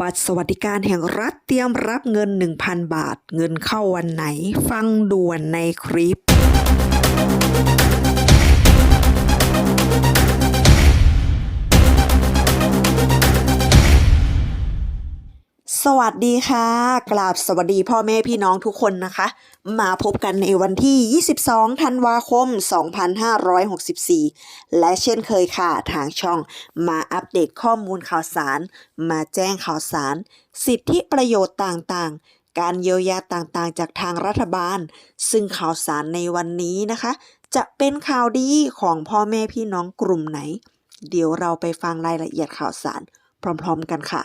บัตรสวัสดิการแห่งรัฐเตรียมรับเงิน 1,000 บาท เงินเข้าวันไหน ฟังด่วนในคลิป สวัสดีค่ะ กราบสวัสดีพ่อแม่พี่น้องทุกคนนะคะ มาพบกันในวันที่ 22 ธันวาคม 2564 และเช่นเคยค่ะ ทางช่องมาอัปเดตข้อมูลข่าวสาร มาแจ้งข่าวสาร สิทธิประโยชน์ต่างๆ การเยียวยาต่างๆ จากทางรัฐบาล ซึ่งข่าวสารในวันนี้นะคะ จะเป็นข่าวดีของพ่อแม่พี่น้องกลุ่มไหน เดี๋ยวเราไปฟังรายละเอียดข่าวสาร พร้อม ๆ กันค่ะ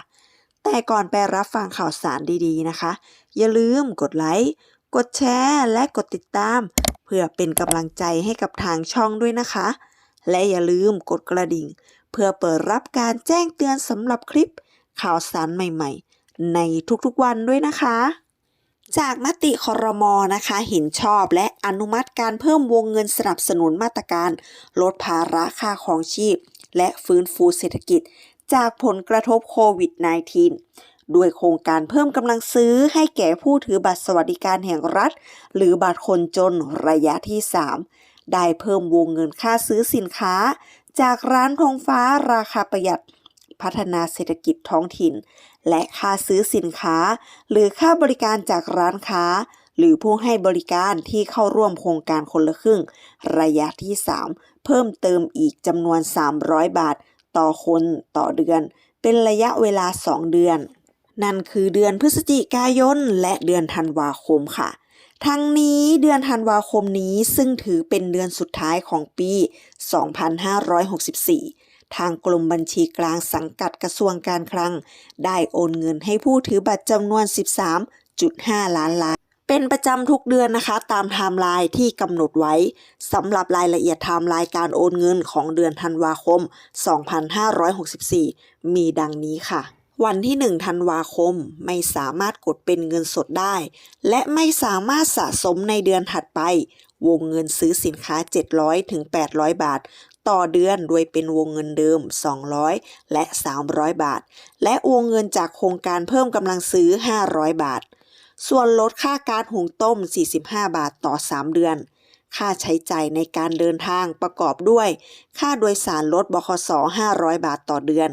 แต่ก่อนไปรับฟังข่าวสารดีๆนะคะ อย่าลืมกดไลค์กดแชร์และกดติดตาม เพื่อเป็นกำลังใจให้กับทางช่องด้วยนะคะ และอย่าลืมกดกระดิ่ง เพื่อเปิดรับการแจ้งเตือนสำหรับคลิปข่าวสารใหม่ๆ ในทุกๆวันด้วยนะคะ จากมติคอรมอนะคะเห็นชอบและอนุมัติการเพิ่มวงเงินสนับสนุนมาตรการ ลดภาระค่าของชีพ และฟื้นฟูเศรษฐกิจ จากผลกระทบโควิด -19 ด้วยโครงการเพิ่มกำลังซื้อให้แก่ผู้ถือบัตรสวัสดิการแห่งรัฐ หรือบัตรคนจนระยะที่ 3 ได้เพิ่มวงเงินค่าซื้อสินค้า จากร้านธงฟ้าราคาประหยัด พัฒนาเศรษฐกิจท้องถิ่น และค่าซื้อสินค้า หรือค่าบริการจากร้านค้า หรือผู้ให้บริการที่เข้าร่วมโครงการคนละครึ่ง ระยะที่ 3 เพิ่มเติมอีกจำนวน 300 บาท ต่อคนต่อเดือน เป็นระยะเวลา 2 เดือน นั่นคือเดือนพฤศจิกายนและเดือนธันวาคมค่ะ ทั้งนี้เดือนธันวาคมนี้ซึ่งถือเป็นเดือนสุดท้ายของปี 2564ทางกรมบัญชีกลางสังกัดกระทรวงการคลัง ได้โอนเงินให้ผู้ถือบัตรจำนวน 13.5 ล้านล้าน เป็นประจำทุกเดือนนะคะ ตามไทม์ไลน์ที่กำหนดไว้สำหรับรายละเอียดไทม์ไลน์การโอนเงินของเดือนธันวาคม 2564 มีดังนี้ค่ะวันที่ 1 ธันวาคมไม่สามารถกดเป็นเงินสดได้ และไม่สามารถสะสมในเดือนถัดไป วงเงินซื้อสินค้า 700ถึง800 บาท ต่อเดือนโดยเป็นวงเงินเดิม 200 และ 300 บาท และวงเงินจากโครงการเพิ่มกำลังซื้อ 500 บาท ส่วนลดค่าการหุงต้ม 45 บาทต่อ 3 เดือน ค่าใช้จ่ายในการเดินทางประกอบด้วย ค่าโดยสารรถบขส500 บาทต่อเดือน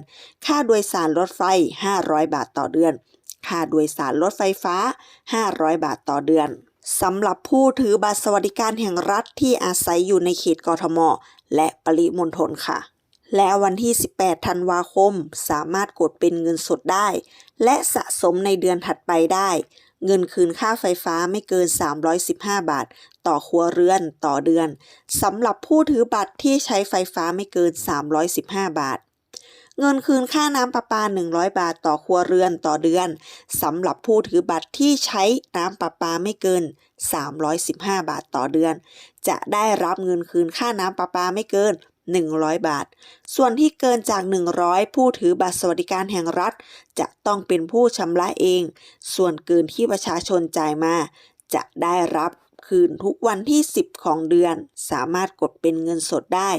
ค่าโดยสารรถไฟ 500 บาทต่อเดือน ค่าโดยสารรถไฟฟ้า 500 บาทต่อเดือนสำหรับผู้ถือบัตรสวัสดิการแห่งรัฐที่อาศัยอยู่ในเขตกทม และปริมณฑลค่ะ และวันที่ 18 ธันวาคม สามารถกดเป็นเงินสดได้ และสะสมในเดือนถัดไปได้ เงินคืนค่าไฟฟ้าไม่เกิน 315 บาท ต่อครัวเรือนต่อเดือนสำหรับผู้ถือบัตรที่ใช้ไฟฟ้าไม่เกิน 315 บาท เงินคืนค่าน้ำประปา 100 บาทต่อครัวเรือนต่อเดือนสำหรับผู้ถือบัตรที่ใช้น้ำประปาไม่เกิน 315 บาทต่อเดือน จะได้รับเงินคืนค่าน้ำประปาไม่เกิน 100 บาท ส่วนที่เกินจาก 100 ผู้ถือบัตรสวัสดิการแห่งรัฐ จะต้องเป็นผู้ชำระเอง ส่วนเกินที่ประชาชนจ่ายมา จะได้รับคืนทุกวันที่ 10 ของเดือน สามารถกดเป็นเงินสดได้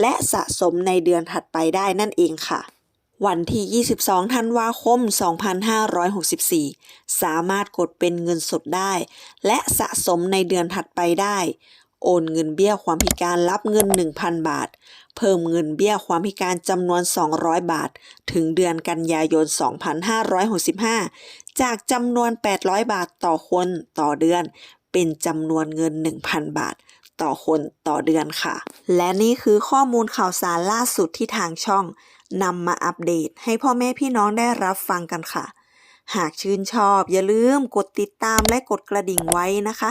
และสะสมในเดือนถัดไปได้นั่นเองค่ะวันที่ 22 ธันวาคม 2564 สามารถกดเป็นเงินสดได้ และสะสมในเดือนถัดไปได้ โอนเงินเบี้ยความพิการรับเงิน 1,000 บาท เพิ่มเงินเบี้ยความพิการจำนวน 200 บาท ถึงเดือนกันยายน 2565 จากจำนวน 800 บาทต่อคนต่อเดือน เป็นจำนวนเงิน 1,000 บาท ต่อคนต่อเดือนค่ะ และนี่คือข้อมูลข่าวสารล่าสุดที่ทางช่องนำมาอัปเดตให้พ่อแม่พี่น้องได้รับฟังกันค่ะ หากชื่นชอบอย่าลืมกดติดตามและกดกระดิ่งไว้นะคะ